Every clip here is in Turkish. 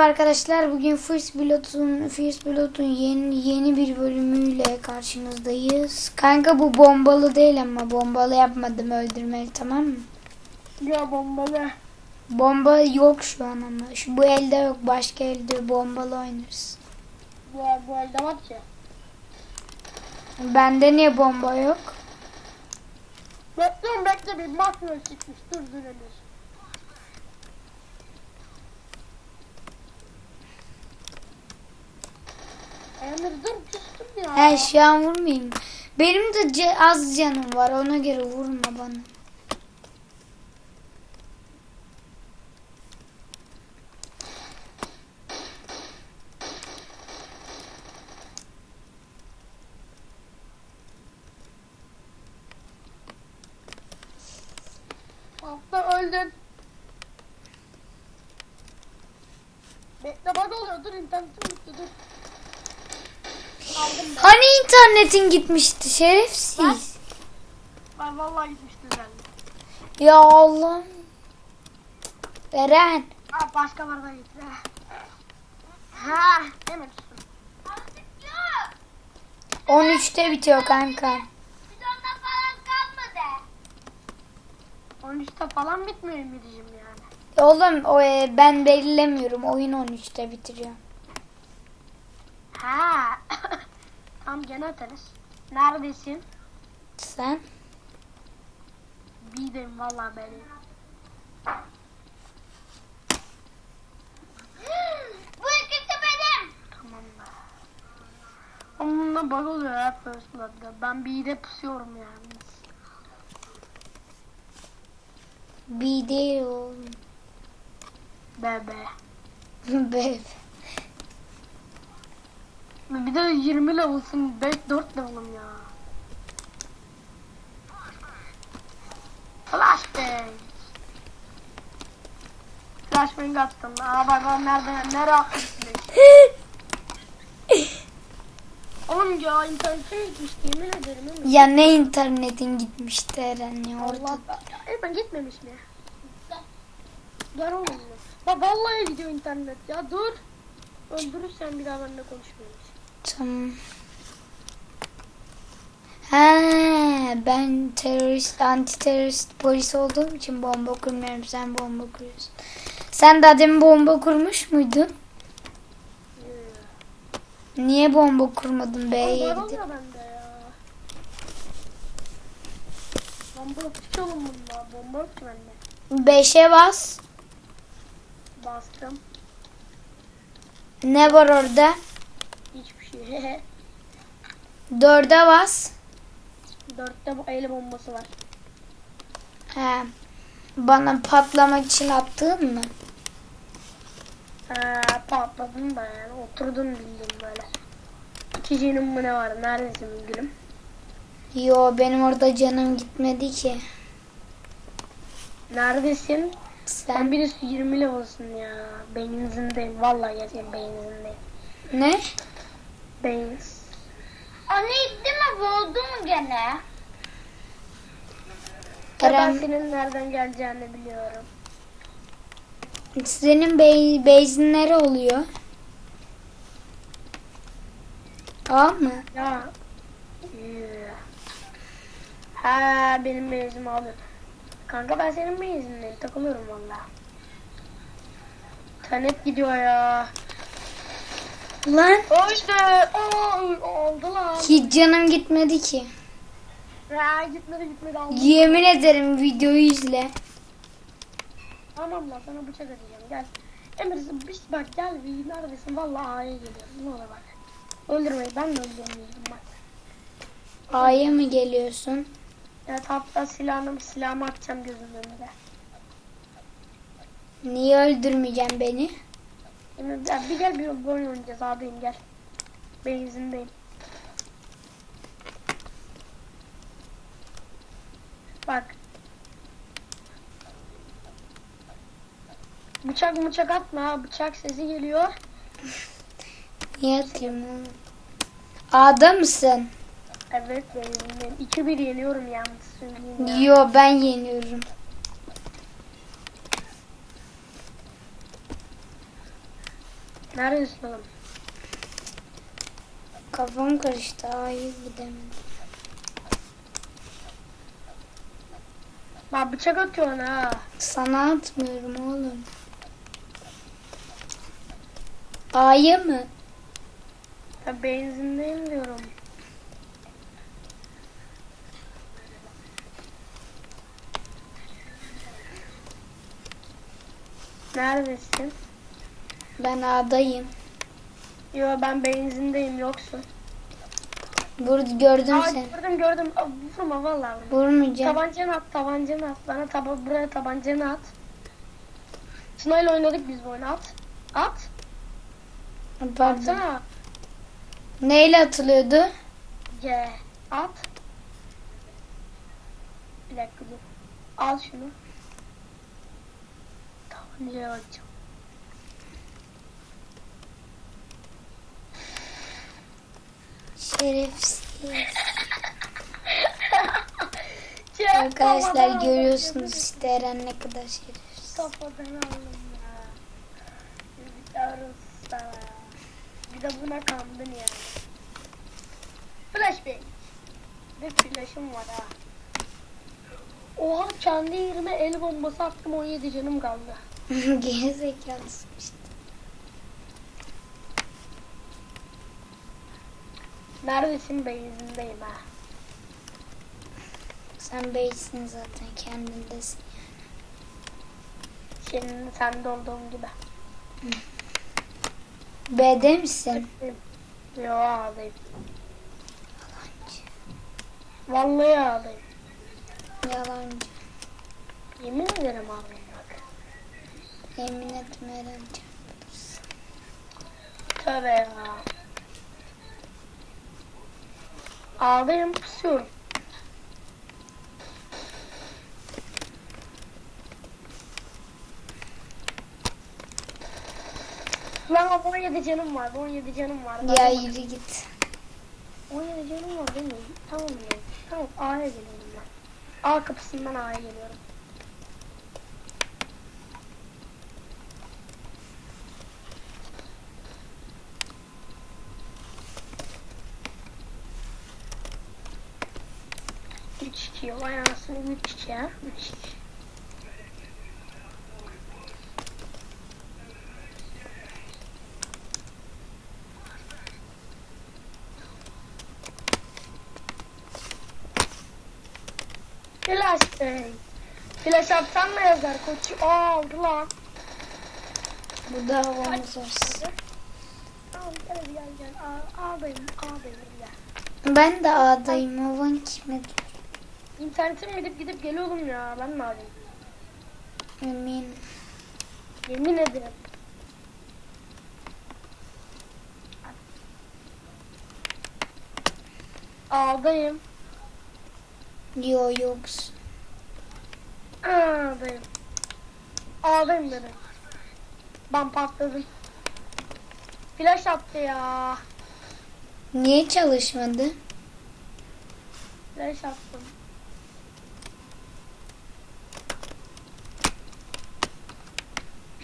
Merhaba arkadaşlar. Bugün First Blood'un First Blood'un yeni yeni bir bölümüyle karşınızdayız. Kanka bu bombalı değil ama bombalı yapmadım öldürmeli tamam mı? Ya bombalı. Bomba yok şu an ama. Şu bu elde yok. Başka elde bombalı oynarız. Bu, bu elde var ki. Bende niye bomba yok? Bekle bekle bir makro çıkmış. Dur dur Emir. Dur an vurmayayım. Benim de az canım var. Ona göre vurma bana. Altta öldün. Bekle bak oluyor dur internetim gitti dur. Aldım ben. Hani internetin gitmişti şerefsiz. Ben vallahi gitmişti herhalde. Ya Allah. Eren. Ha başka barda gitti. Ha Emir sus. 13'te bitiyor kanka. 13'te falan bitmiyor Emir'cim yani. Oğlum o, e, ben belirlemiyorum. Oyun 13'te bitiriyor. Ha. Tam gene atarız. Neredesin? Sen? Bideyim vallahi ben. Bu ikisi benim. Tamam da. Onunla bug oluyor ya First Blood'da. Ben B'de pusuyorum yani. Bir değil oğlum. Bebe. Bebe. Bir de 20 level'sın. 5 4 level'ım ya. Flashbang. Flashbang attım. Aa bak bak nerede nereye atmışsın. Oğlum ya internetim gitmişti yemin ederim. Ya ne internetin gitmişti Eren ya orada. Allah E ben gitmemiş mi? Gel oğlum. Bak vallahi gidiyor internet ya dur. Öldürürsen bir daha benimle konuşmayalım. Tamam. He, ben terörist, anti terörist polis olduğum için bomba kurmuyorum. Sen bomba kuruyorsun. Sen daha demin bomba kurmuş muydun? Niye bomba kurmadın B'ye gidip? oluyor bende ya. Bomba yok hiç oğlum bunda. Bomba yok ki bende. 5'e bas. Bastım. Ne var orada? 4'e bas. Dörtte bu el bombası var. He. Bana patlamak için attığın mı? Ha, patladım da yani. Oturdum bildim böyle. İkicinin mi ne var? Neredesin gülüm? Yo benim orada canım gitmedi ki. Neredesin? Sen Sen birisi 20 level'sın ya. Benzinindeyim. Vallahi gerçekten benzinindeyim. ne? Benzin. Anne itti mi? Boğdu mu gene? Ben senin nereden geleceğini biliyorum. senin bey, beyzinleri oluyor. A mı? Ya. Ha benim benzimi alıyor. Kanka ben senin benzinindeyim. Takılıyorum valla. Tanet gidiyor ya. Lan O işte. Aa, oldu lan. hiç canım gitmedi ki. Ya gitmedi gitmedi aldı. Yemin ederim videoyu izle. Tamam lan sana bıçak atacağım gel. Emir bir bak gel bir neredesin valla A'ya geliyorum ne olur bak. Öldürmeyi ben de öldürmeyeceğim bak. A'ya mı geliyorsun? Evet hatta silahımı silahımı atacağım gözümün önünde. Niye öldürmeyeceksin beni? Emir ya bir gel bir oyun oynayacağız abim gel. Benzindeyim. Bak. Bıçak bıçak atma bıçak sesi geliyor. Niye atayım? A'da mısın? Evet benzindeyim. 2-1 yeniyorum yalnız söyleyeyim ya. Yo ben yeniyorum. Neredesin oğlum? Kafam karıştı. Hayır gidemedim. Bak bıçak atıyorsun ha. Sana atmıyorum oğlum. A'ya mı? Ya benzindeyim diyorum. Neredesin? Ben A'dayım. Yo ben benzindeyim yoksun. Burada gördüm Aa, seni. gördüm gördüm. Aa, vurma vallahi vurma. Vurmayacağım. Tabancanı at tabancanı at. Bana taba buraya tabancanı at. Tuna'yla oynadık biz bu oyunu at. At. Pardon. Atsana. Neyle atılıyordu? G. At. Bir dakika dur. Al şunu. Tabancaya bakacağım. Şerefsiz. Arkadaşlar görüyorsunuz işte Eren ne kadar şerefsiz. Kafadan aldım ya. Bir de buna kandın yani. Flashbang. Bir flash'ım var ha. Oha kendi yerime el bombası attım 17 canım kaldı. Gerizekalısın işte. Neredesin benzindeyim ha. Sen beysin zaten kendindesin. Senin sende olduğum gibi. B'de misin? Yo ağlayayım. Vallahi ağlayayım. Yalancı. Yemin ederim ağlayayım bak. Yemin etme Eren. Tövbe ya. Ağlayayım pusuyorum. Lan 17 canım var, 17 canım var. Ya yürü git. 17 canım var değil mi? Tamam ya. Tamam A'ya geliyorum ben. A kapısından A'ya geliyorum. Üç iki. Vay anasını üç iki ha. Üç iki. Flash Bey. Flash atsan mı yazar koçu? Aa aldı lan. Bu da havamız olsun. Tamam gel gel gel. A, A'dayım. A'dayım gel. Ben de A'dayım. Havan kime İnternetim gidip gidip geliyorum ya. Ben ne yapayım? Eminim. Yemin ederim. A'dayım. Yo yoksun. A'dayım. A'dayım dedim. Ben patladım. Flash attı ya. Niye çalışmadı? Flash attım.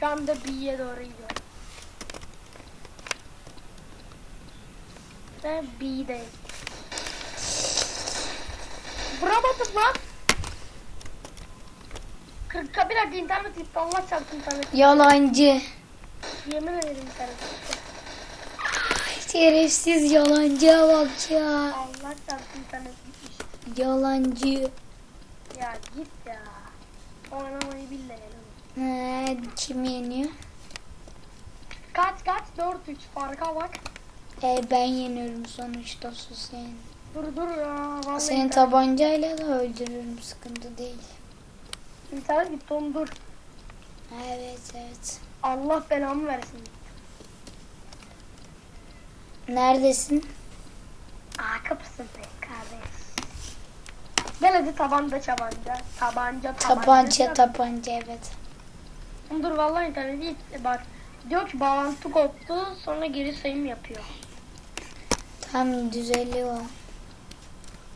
Şu anda B'ye doğru gidiyorum. Ve B'deyim. Vuramadım lan. Kırk bir dakika internet gitti. Allah çarptı internet. Yalancı. Yemin ederim internet gitti. Şerefsiz yalancıya bak ya. Allah çarptı internet gitmiş. Yalancı. Ya git ya. Oynamayı bil de gel oğlum. Ee, kim yeniyor? Kaç kaç 4-3 farka bak. Ee, ben yeniyorum sonuçta sus yani. Dur dur ya. Vallahi Seni tabancayla da öldürürüm sıkıntı değil. internet gitti oğlum dur. Evet evet. Allah belamı versin. Neredesin? Aa kapısın be kardeş. Gel hadi tabanca tabanca. Tabanca tabanca. Tabanca tabanca evet. Dur vallahi internet gitti bak. Diyor ki bağlantı koptu sonra geri sayım yapıyor. Tam düzeliyor.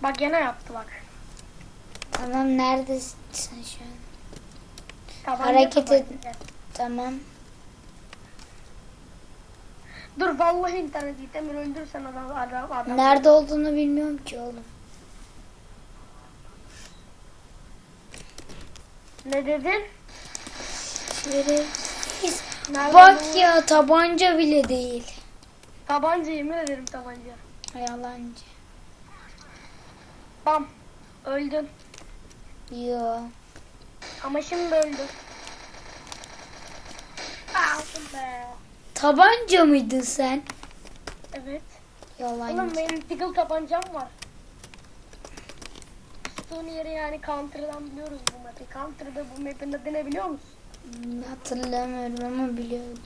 Bak gene yaptı bak. Tamam neredesin şu an? Tabanca, Hareket et. Tamam. Dur vallahi internet git. Emir öldürsen adam adam adam. Nerede olduğunu bilmiyorum ki oğlum. Ne dedin? Şerefsiz. Nerede Bak ya tabanca bile değil. Tabanca yemin ederim tabanca. Yalancı. Bam. Öldün. Yo. Ama şimdi öldün. Aldım be. Tabanca mıydın sen? Evet. Oğlum Yalancı. benim Deagle tabancam var. Stone yeri yani Counter'dan biliyoruz bu map'i. Counter'da bu map'in adı ne biliyor musun? Hatırlamıyorum ama biliyordum.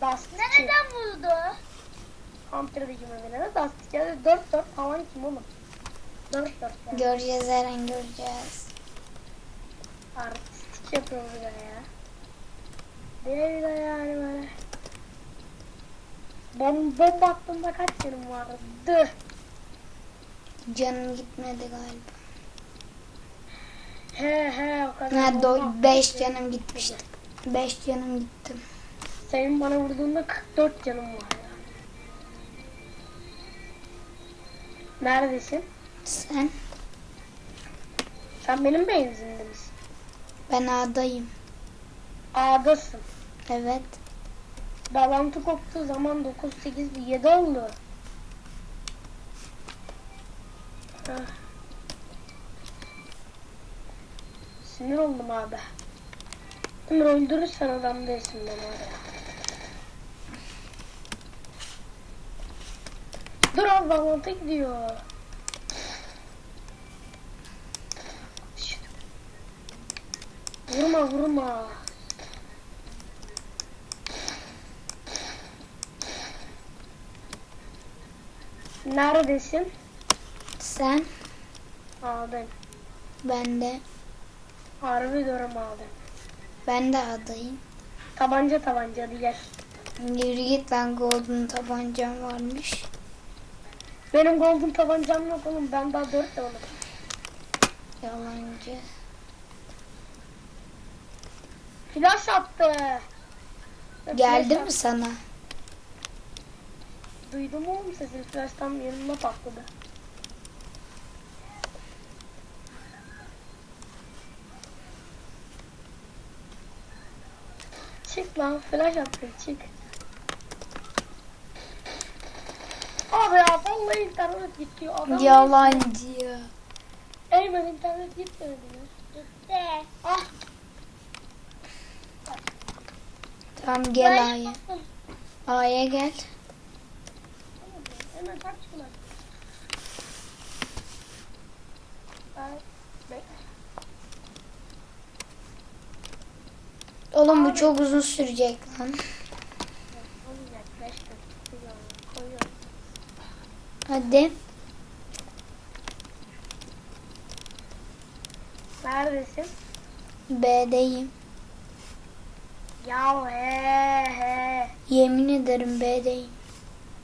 2. Nereden buldu? Map'in adı Dust 2. Yani 4 4 falan kim oğlum? 4 4 yani. Göreceğiz her an göreceğiz. Artistik yapıyor ya. Değil de yani böyle. Bom, bomba attığımda kaç canım vardı? Canım gitmedi galiba. He he o kadar. Ha, do- beş canım gitmişti. Beş canım gittim. Senin bana vurduğunda 44 canım var. Neredesin? Sen? Sen benim benzinimde misin? Ben A'dayım. A'dasın. Evet. Bağlantı koptuğu zaman 9, 8, 7 oldu. Heh. Sinir oldum abi. Ömür öldürürsen adam değilsin var ya. Dur abi bağlantı gidiyor. Vurma vurma. Neredesin? Sen? Ağdayım. Ben de. Harbi diyorum ağdayım. Ben de A'dayım. Tabanca tabanca hadi gel. Yürü git lan golden tabancam varmış. Benim golden tabancam yok oğlum. Ben daha dört de oğlum. Yalancı. Flash attı. Geldi Flash mi sana? Duydum oğlum sesini. Flash tam yanıma patladı. Çık lan flash attı çık. Abi ya vallahi internet gitti. Adam Yalancı ya. Eymen internet gitmedi? Gitti. Ah Tamam gel A'ya. A'ya gel. hemen kaç kulak. Ay, bekle. Oğlum bu çok uzun sürecek lan. Hadi. Neredesin? B'deyim. Ya he he. Yemin ederim B'deyim.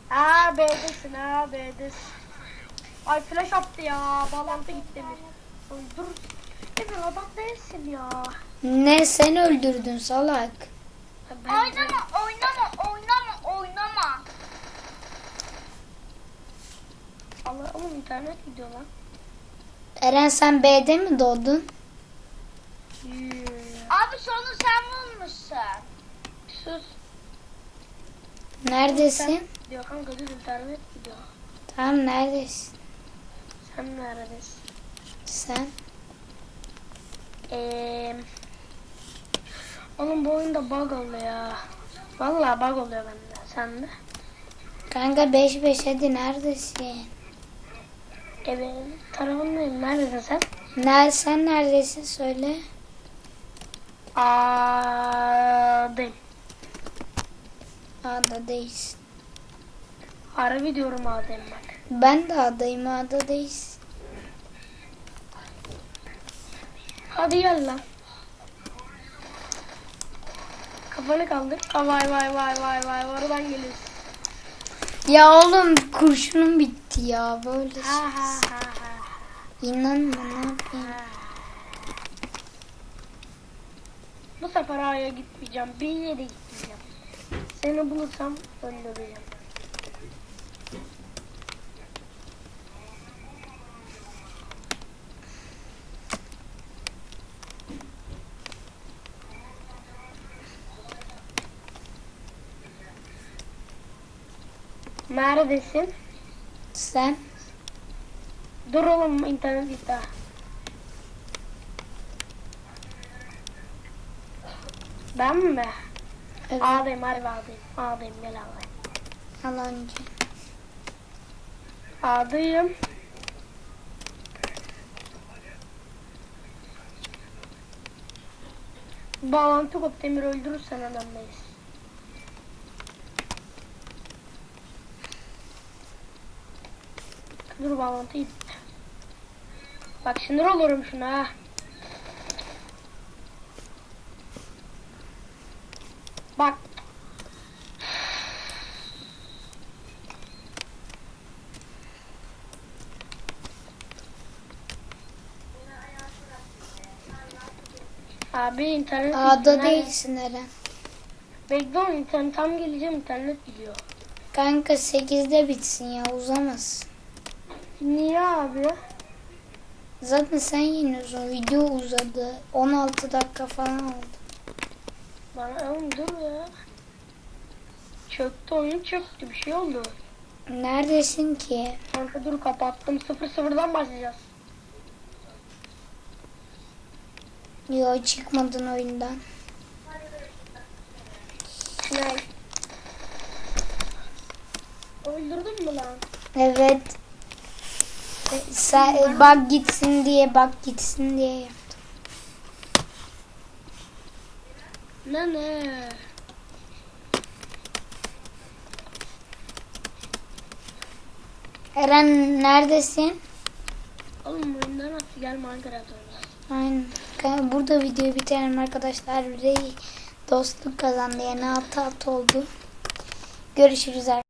Ha B'desin ha B'desin. Ay flash attı ya. Bağlantı gitti. Ay dur. Emir adam değilsin ya. Ne sen öldürdün salak. Oynama, oynama, oynama, oynama. Allah oğlum internet gidiyor lan. Eren sen B'de mi doğdun? Yürü. Abi sonu sen bulmuşsun. Sus. Neredesin? Diyor kanka dur internet gidiyor. Tamam neredesin? Sen neredesin? Sen? Eee... Oğlum bu oyunda bug oluyor ya. Vallahi bug oluyor bende. Sen de. Kanka 5 5 hadi neredesin? Evet. Tarafındayım. Neredesin sen? Nerede sen neredesin söyle. A'dayım. A'da değilsin. Harbi diyorum A'dayım bak. Ben de A'dayım A'da değilsin. Hadi gel lan. Kafanı kaldır. Aa, vay vay vay vay vay. Oradan geliyorsun. Ya oğlum kurşunum bitti ya böyle. Ha ha ha ha. İnanma ne yapayım. Bu sefer A'ya gitmeyeceğim. B'ye de gitmeyeceğim. Seni bulursam öldüreceğim. Neredesin? Sen Dur oğlum internet gitti. Ben mi? evet, Ağdayım harbi ağdayım. Ağdayım gel ağdayım. al önce. Ağdayım. Bağlantı kop demir öldürürsen adamdayız. Dur bağlantı gitti. Bak sinir olurum şuna ha. Bak. Abi internet gitti. değilsin Eren. Bekle oğlum internet tam geleceğim internet gidiyor. Kanka 8'de bitsin ya uzamaz. Niye abi? Zaten sen yeniyorsun. Video uzadı. 16 dakika falan oldu. Bana oğlum dur ya. Çöktü oyun çöktü bir şey oldu. Neredesin ki? Kanka dur kapattım sıfır sıfırdan başlayacağız. Yo çıkmadın oyundan. Ne? Öldürdün mü lan? Evet. Sen bak gitsin diye bak gitsin diye. yap. Ne ne? Eren neredesin? Oğlum oyundan attı gel Minecraft. Aynen. Burada videoyu bitirelim arkadaşlar. Rey dostluk kazandı. Yani 6 6 oldu. Görüşürüz arkadaşlar.